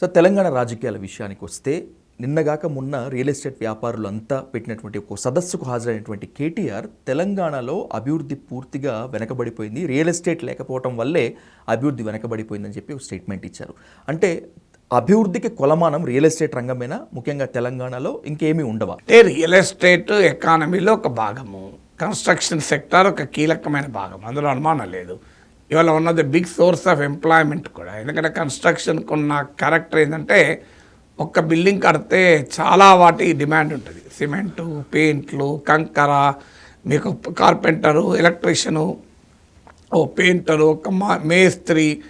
So Telangana రాజకీయాల విషయానికి వస్తే నిన్నగాక మొన్న రియల్ ఎస్టేట్ వ్యాపారులు అంతా పెట్టినటువంటి ఒక సదస్సుకు హాజరైనటువంటి కేటీఆర్ తెలంగాణలో అభివృద్ధి పూర్తిగా వెనకబడిపోయింది. రియల్ ఎస్టేట్ లేకపోవటం వల్లే అభివృద్ధి వెనకబడిపోయిందని చెప్పి ఒక స్టేట్మెంట్ ఇచ్చారు. అంటే అభివృద్ధికి కొలమానం రియల్ ఎస్టేట్ రంగమేనా? ముఖ్యంగా తెలంగాణలో ఇంకేమీ ఉండవా? అంటే రియల్ ఎస్టేట్ ఎకానమీలో ఒక భాగము కన్స్ట్రక్షన్ సెక్టార్ ఒక కీలకమైన భాగం. అందులో అనుమానం లేదు. ఇవాళ ఉన్నది బిగ్ సోర్స్ ఆఫ్ ఎంప్లాయ్మెంట్ కూడా. ఎందుకంటే కన్స్ట్రక్షన్కి ఉన్న క్యారెక్టర్ ఏంటంటే ఒక్క బిల్డింగ్ కడితే చాలా వాటి డిమాండ్ ఉంటుంది. సిమెంటు పెయింట్లు కంకర మీకు కార్పెంటరు ఎలక్ట్రీషియను ఓ పెయింటరు ఒక మా మేస్త్రి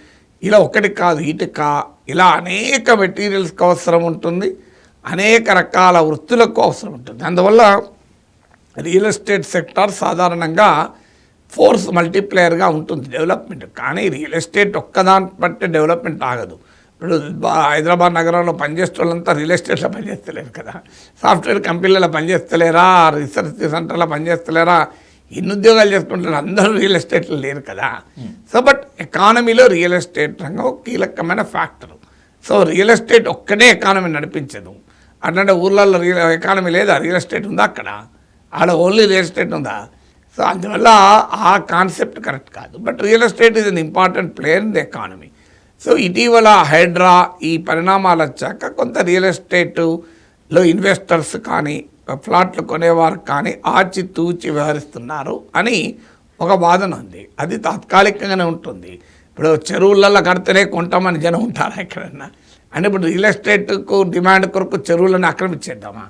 ఇలా ఒకటి కాదు ఇటుక ఇలా అనేక మెటీరియల్స్కి అవసరం ఉంటుంది. అనేక రకాల వృత్తులకు అవసరం ఉంటుంది. అందువల్ల రియల్ ఎస్టేట్ సెక్టార్ సాధారణంగా ఫోర్స్ మల్టీప్లేయర్గా ఉంటుంది డెవలప్మెంట్. కానీ రియల్ ఎస్టేట్ ఒక్కదాని బట్టి డెవలప్మెంట్ ఆగదు. ఇప్పుడు హైదరాబాద్ నగరంలో పనిచేసే వాళ్ళంతా రియల్ ఎస్టేట్లో పనిచేస్తలేరు కదా. సాఫ్ట్వేర్ కంపెనీలలో పనిచేస్తలేరా? రీసెర్చ్ సెంటర్లో పనిచేస్తలేరా? ఎన్ని ఉద్యోగాలు చేసుకుంటారు అందరూ రియల్ ఎస్టేట్లో లేరు కదా. సో బట్ ఎకానమీలో రియల్ ఎస్టేట్ రంగం ఒక కీలకమైన ఫ్యాక్టర్. సో రియల్ ఎస్టేట్ ఒక్కనే ఎకానమీ నడిపించదు. అట్లాంటి ఊర్లలో రియల్ ఎకానమీ లేదా రియల్ ఎస్టేట్ ఉందా అక్కడ? ఆడ ఓన్లీ రియల్ ఎస్టేట్ ఉందా? సో అందువల్ల ఆ కాన్సెప్ట్ కరెక్ట్ కాదు. But real estate is an important player in the economy so ఇటీవల హైడ్రా ఈ పరిణామాలు వచ్చాక కొంత రియల్ ఎస్టేట్లో ఇన్వెస్టర్స్ కానీ ఫ్లాట్లు కొనేవారు కానీ ఆచి తూచి వ్యవహరిస్తున్నారు అని ఒక వాదన ఉంది. అది తాత్కాలికంగానే ఉంటుంది. ఇప్పుడు చెరువులలో కడితేనే కొంటామని జనం ఉంటారా ఎక్కడన్నా? అంటే ఇప్పుడు రియల్ ఎస్టేట్కు డిమాండ్ కొరకు చెరువులను ఆక్రమించేద్దామా?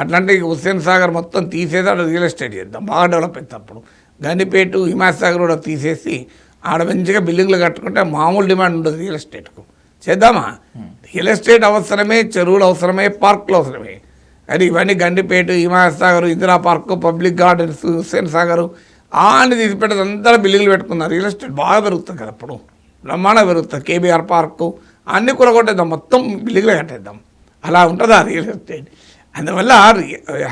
అట్లాంటి హుస్సేన్ సాగర్ మొత్తం తీసేసి ఆడ రియల్ ఎస్టేట్ చేద్దాం. బాగా డెవలప్ అవుతాప్పుడు గండిపేట హిమాయత్ సాగర్ కూడా తీసేసి ఆడ మంచిగా బిల్డింగ్లు కట్టుకుంటే మామూలు డిమాండ్ ఉండదు రియల్ ఎస్టేట్కు. చేద్దామా? రియల్ ఎస్టేట్ అవసరమే చెరువులు అవసరమే పార్కులు అవసరమే. అది ఇవన్నీ Gandipet Himayat Sagar Indira park public gardens Hussain Sagar ఆని తీసి పెట్టదు అందరూ బిల్డింగ్లు పెట్టుకున్నారు. రియల్ ఎస్టేట్ బాగా పెరుగుతుంది కదా అప్పుడు. బ్రహ్మాండ పెరుగుతుంది. కేబీఆర్ పార్కు అన్ని కూరగొట్టేద్దాం మొత్తం బిల్డింగ్లే కట్టేద్దాం. అలా ఉంటుందా రియల్ ఎస్టేట్? అందువల్ల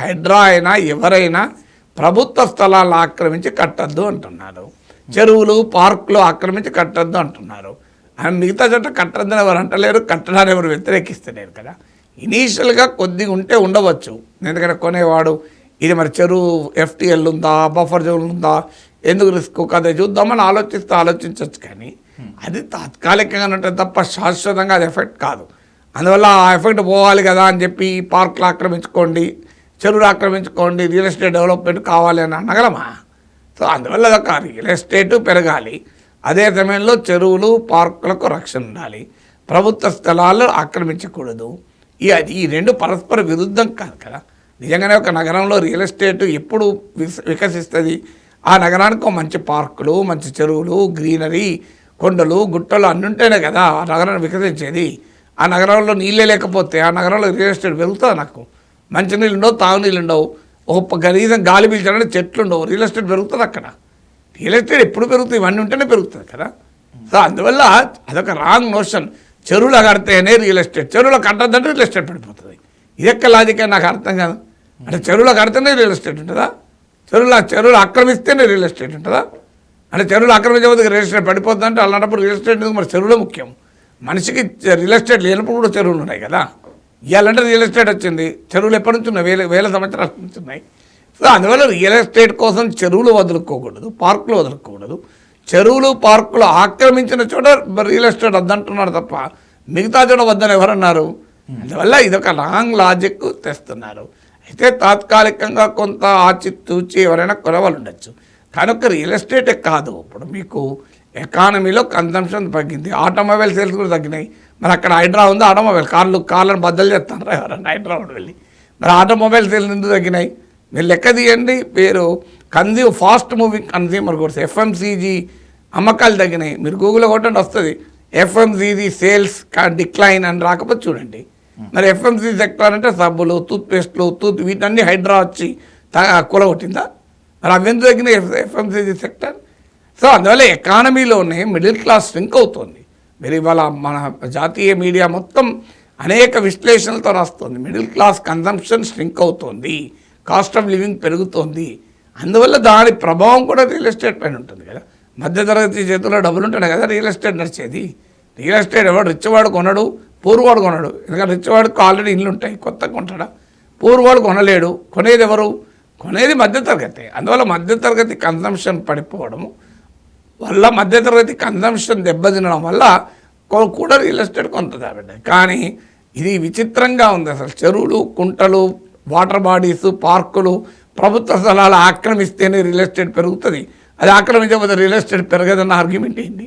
హైడ్రా అయినా ఎవరైనా ప్రభుత్వ స్థలాలను ఆక్రమించి కట్టద్దు అంటున్నారు. చెరువులు పార్కులు ఆక్రమించి కట్టద్దు అంటున్నారు. అండ్ మిగతా చోట కట్టద్దని ఎవరు అంటలేరు కట్టడాన్ని ఎవరు వ్యతిరేకిస్తలేరు కదా. ఇనీషియల్గా కొద్దిగా ఉంటే ఉండవచ్చు. ఎందుకంటే కొనేవాడు ఇది మరి చెరువు ఎఫ్టీఎల్ ఉందా బఫర్ జోన్ ఉందా ఎందుకు రిస్క్? కదా చూద్దామని ఆలోచిస్తే ఆలోచించవచ్చు కానీ అది తాత్కాలికంగా ఉంటుంది తప్ప శాశ్వతంగా అది ఎఫెక్ట్ కాదు. అందువల్ల ఆ ఎఫెక్ట్ పోవాలి కదా అని చెప్పి పార్కులు ఆక్రమించుకోండి చెరువులు ఆక్రమించుకోండి రియల్ ఎస్టేట్ డెవలప్మెంట్ కావాలి అని అనగలమా? సో అందువల్ల అదొక రియల్ ఎస్టేట్ పెరగాలి. అదే సమయంలో చెరువులు పార్కులకు రక్షణ ఉండాలి. ప్రభుత్వ స్థలాలు ఆక్రమించకూడదు. ఈ అది ఈ రెండు పరస్పర విరుద్ధం కాదు కదా. నిజంగానే ఒక నగరంలో రియల్ ఎస్టేట్ ఎప్పుడు వికసిస్తుంది? ఆ నగరానికి మంచి పార్కులు మంచి చెరువులు గ్రీనరీ కొండలు గుట్టలు అన్నుంటేనే కదా ఆ నగరం వికసించేది. ఆ నగరంలో నీళ్ళే లేకపోతే ఆ నగరంలో రియల్ ఎస్టేట్ పెరుగుతుంది నాకు. మంచినీళ్ళు ఉండవు తాగునీళ్ళు ఉండవు ఒక కనీసం గాలి పీల్చడానికి చెట్లు ఉండవు రియల్ ఎస్టేట్ పెరుగుతుంది అక్కడ. రియల్ ఎస్టేట్ ఎప్పుడు పెరుగుతుంది? ఇవన్నీ ఉంటేనే పెరుగుతుంది కదా. సో అందువల్ల అదొక రాంగ్ నోషన్. చెరువులు కడితేనే రియల్ ఎస్టేట్. చెరువులో కట్టద్దంటే రియల్ ఎస్టేట్ పడిపోతుంది. ఇది ఎక్క లాజిక్ నాకు అర్థం కాదు. అంటే చెరువులో కడితేనే రియల్ ఎస్టేట్ ఉంటుందా? చెరువులు చెరువులు ఆక్రమిస్తేనే రియల్ ఎస్టేట్ ఉంటుందా? అంటే చెరువులు ఆక్రమించబోతే రియల్ ఎస్టేట్ పడిపోతుంది అంటే అలాంటప్పుడు రియల్ ఎస్టేట్ మరి చెరువులో ముఖ్యం. మనిషికి రియల్ ఎస్టేట్ లేనప్పుడు కూడా చెరువులు ఉన్నాయి కదా. ఇవాళంటే రియల్ ఎస్టేట్ వచ్చింది. చెరువులు ఎప్పటి నుంచి ఉన్నాయి? వేల వేల సంవత్సరాల నుంచి ఉన్నాయి. సో అందువల్ల రియల్ ఎస్టేట్ కోసం చెరువులు వదులుకోకూడదు పార్కులు వదులుకోకూడదు. చెరువులు పార్కులు ఆక్రమించిన చోట రియల్ ఎస్టేట్ వద్దంటున్నారు తప్ప మిగతా చోట వద్దని ఎవరన్నారు? అందువల్ల ఇదొక రాంగ్ లాజిక్ తెస్తున్నారు. అయితే తాత్కాలికంగా కొంత ఆచితూచి ఎవరైనా కొనవాళ్ళు ఉండొచ్చు కానీ ఒక రియల్ ఎస్టేటే కాదు. ఇప్పుడు మీకు ఎకానమీలో కన్సంప్షన్ తగ్గింది. ఆటోమొబైల్ సేల్స్ కూడా తగ్గినాయి. మరి అక్కడ హైడ్రా ఉంది? ఆటోమొబైల్. కార్లు కార్లను బద్దలు చేస్తాను ఎవరన్నా హైదరాబాద్ వెళ్ళి. మరి ఆటోమొబైల్ సేల్స్ ఎందుకు తగ్గినాయి? మీరు లెక్క తీయండి. పేరు consume fast moving consumer goods FMCG అమ్మకాలు తగ్గినాయి. మీరు గూగుల్లో కొట్టండి వస్తుంది. ఎఫ్ఎంసీజీ సేల్స్ డిక్లైన్ అని రాకపోతే చూడండి. మరి ఎఫ్ఎంసీ సెక్టర్ అంటే సబ్బులు టూత్పేస్ట్లు టూత్ వీటన్ని హైడ్రా వచ్చి కూలగొట్టిందా? మరి అవి ఎందుకు తగ్గినాయి ఎఫ్ఎంసీజీ సెక్టర్? సో అందువల్ల ఎకానమీలోనే మిడిల్ క్లాస్ శ్రింక్ అవుతుంది. మీరు ఇవాళ మన జాతీయ మీడియా మొత్తం అనేక విశ్లేషణలతో రాస్తుంది. మిడిల్ క్లాస్ కన్సంప్షన్ శ్రింక్ అవుతుంది. కాస్ట్ ఆఫ్ లివింగ్ పెరుగుతోంది. అందువల్ల దాని ప్రభావం కూడా రియల్ ఎస్టేట్ పైన ఉంటుంది కదా. మధ్యతరగతి చేతుల్లో డబ్బులు ఉంటాయి కదా రియల్ ఎస్టేట్ నడిచేది. రియల్ ఎస్టేట్ ఎవడు రిచ్వాడు కొనడు పూర్వాడు కొనడు. ఎందుకంటే రిచ్వాడికి ఆల్రెడీ ఇల్లు ఉంటాయి కొత్త కొంటాడా? పూర్వాడు కొనలేడు కొనేది ఎవరు? కొనేది మధ్యతరగతి అందువల్ల మధ్యతరగతి కన్సంప్షన్ పడిపోవడము వల్ల మధ్యతరగతి కన్సంప్షన్ దెబ్బతినడం వల్ల కూడా రియల్ ఎస్టేట్ కొంత దెబ్బతింది కానీ ఇది విచిత్రంగా ఉంది అసలు. చెరువులు కుంటలు వాటర్ బాడీస్ పార్కులు ప్రభుత్వ స్థలాలు ఆక్రమిస్తేనే రియల్ ఎస్టేట్ పెరుగుతుంది. అది ఆక్రమించకపోతే రియల్ ఎస్టేట్ పెరగదన్న ఆర్గ్యుమెంట్ ఏంటి?